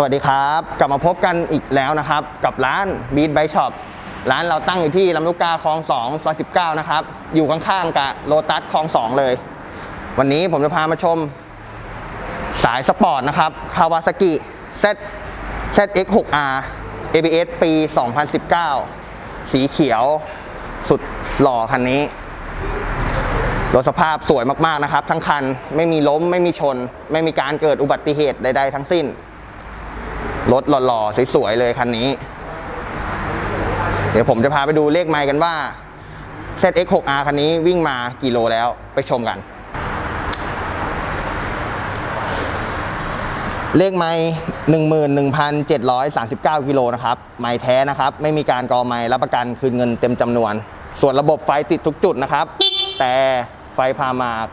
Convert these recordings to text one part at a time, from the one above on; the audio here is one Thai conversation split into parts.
สวัสดีครับ กลับมาพบกันอีกแล้วนะครับ กับร้าน Beat Bike Shop ร้านเราตั้งอยู่ที่ลำลูกกาคลอง2ซอย19 นะครับ อยู่ข้างๆกับโลตัสคลอง 2 เลย วันนี้ผมจะพามาชม สายสปอร์ตนะครับคาวาซากิ Z ZX6R ABS ปี 2019 สีเขียวสุดหล่อคันนี้รถสภาพสวยมากๆนะครับ ทั้งคันไม่มีล้มไม่มีชน ไม่มีการเกิดอุบัติเหตุใด ๆ ทั้งสิ้น รถหล่อๆสวยๆเลยคันนี้ เดี๋ยวผมจะพาไปดูเลขไมล์กันว่า ZX6R คันนี้วิ่งมากี่โลแล้วไปชมกัน เลขไมล์11,739 กิโลนะครับ ไมล์แท้นะครับ ไม่มีการกอไมล์รับประกันคืนเงินเต็มจำนวน ส่วนระบบไฟติดทุกจุดนะครับ แต่ไฟพามาก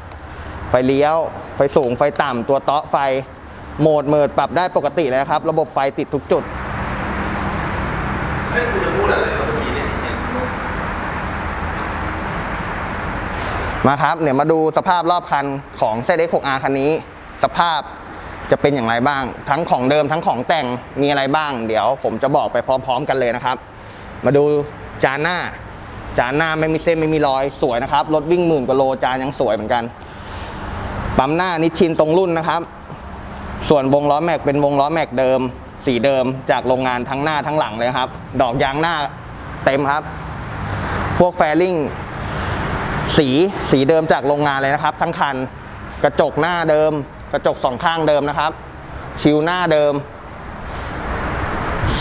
ไฟเลี้ยว ไฟสูงไฟต่ำตัวเตาะไฟ โหมดเมิดปรับได้ปกติเลยนะครับ ระบบไฟติดทุกจุดเฮ้ยคุณจะพูดอะไรแล้วเมื่อกี้เนี่ยเนี่ยมาครับเดี๋ยวมาดูสภาพรอบคันของ ZX6R คันนี้ สภาพจะเป็นอย่างไรบ้าง ทั้งของเดิมทั้งของแต่งมีอะไรบ้าง เดี๋ยวผมจะบอกไปพร้อม ๆ กันเลยนะครับ มาดูจานหน้า จานหน้าไม่มีเส้นไม่มีรอยสวยนะครับรถวิ่งหมื่นกว่าโลจานยังสวยเหมือนกันปั๊มหน้านิชชินตรงรุ่นนะครับ ส่วนวงล้อแม็กเป็นวงล้อแม็กเดิม สีเดิมจากโรงงานทั้งหน้าทั้งหลังเลยครับ ดอกยางหน้าเต็มครับ พวกแฟริ่งสีสีเดิมจากโรงงานเลยนะครับ ทั้งคันกระจกหน้าเดิม กระจกสองข้างเดิมนะครับ ชิวหน้าเดิม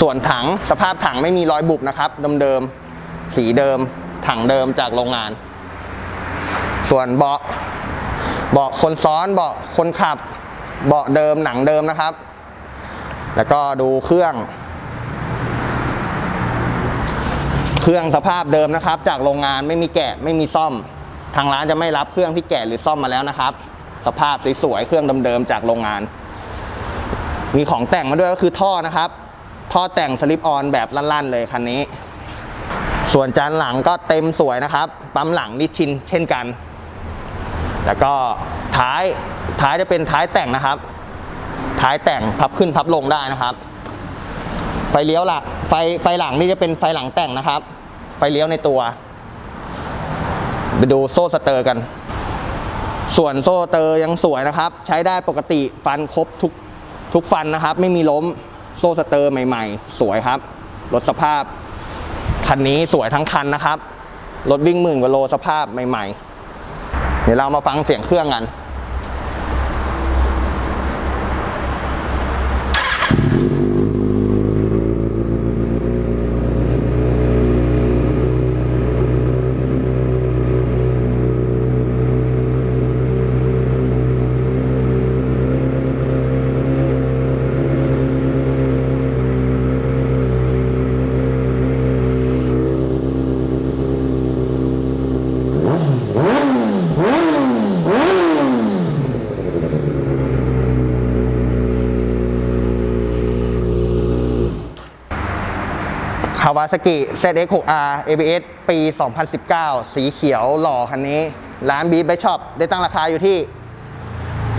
ส่วนถังสภาพถังไม่มีรอยบุบนะครับ เดิมๆสีเดิม ถังเดิมจากโรงงาน ส่วนเบาะเบาะคนซ้อนเบาะคนขับ เบาะเดิมหนังเดิมนะครับ แล้วก็ดูเครื่อง เครื่องสภาพเดิมนะครับ จากโรงงานไม่มีแกะไม่มีซ่อม ทางร้านจะไม่รับเครื่องที่แกะหรือซ่อมมาแล้วนะครับ สภาพสวยๆเครื่องเดิมๆจากโรงงาน มีของแต่งมาด้วยก็คือท่อนะครับ ท่อแต่งสลิปออนแบบลั่นๆ เลยคันนี้ ส่วนจานหลังก็เต็มสวยนะครับ ปั๊มหลังนิชชินเช่นกัน แล้วก็ท้าย ท้ายจะเป็นท้ายแต่งนะครับ ท้ายแต่งพับขึ้นพับลงได้นะครับ ไฟเลี้ยวหลักไฟไฟหลังนี่จะเป็นไฟหลังแต่งนะครับ ไฟเลี้ยวในตัว ไปดูโซ่สเตอร์กัน ส่วนโซ่สเตอร์ยังสวยนะครับ ใช้ได้ปกติฟันครบทุกทุกฟันนะครับ ไม่มีล้มโซ่สเตอร์ใหม่ ๆ สวยครับรถสภาพคันนี้สวยทั้งคันนะครับรถวิ่งหมื่นกว่าโลสภาพใหม่ ๆ เดี๋ยวเรามาฟังเสียงเครื่องกัน คาวาซากิ ZX6R ABS ปี 2019 สีเขียวหล่อคันนี้ ร้านบีทไบช็อปได้ตั้งราคาอยู่ที่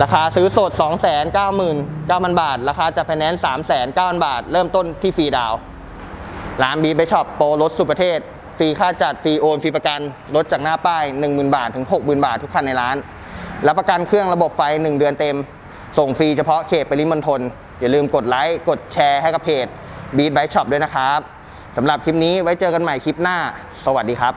ราคาซื้อสด 299,000 บาท ราคาจัดไฟแนนซ์309,000 บาท เริ่มต้นที่ฟรีดาว ร้านบีทไบช็อปโปรรถสุประเทศ ฟรีค่าจัด ฟรีโอน ฟรีประกัน รถจากหน้าป้าย 10,000 บาท ถึง 60,000 บาททุกคันในร้าน รับประกันเครื่องระบบไฟ 1 เดือนเต็ม ส่งฟรีเฉพาะเขตปริมณฑลอย่าลืมกดไลค์กดแชร์ให้กับเพจบีทไบช็อปด้วยนะครับ สำหรับคลิปนี้ไว้เจอกันใหม่คลิปหน้า สวัสดีครับ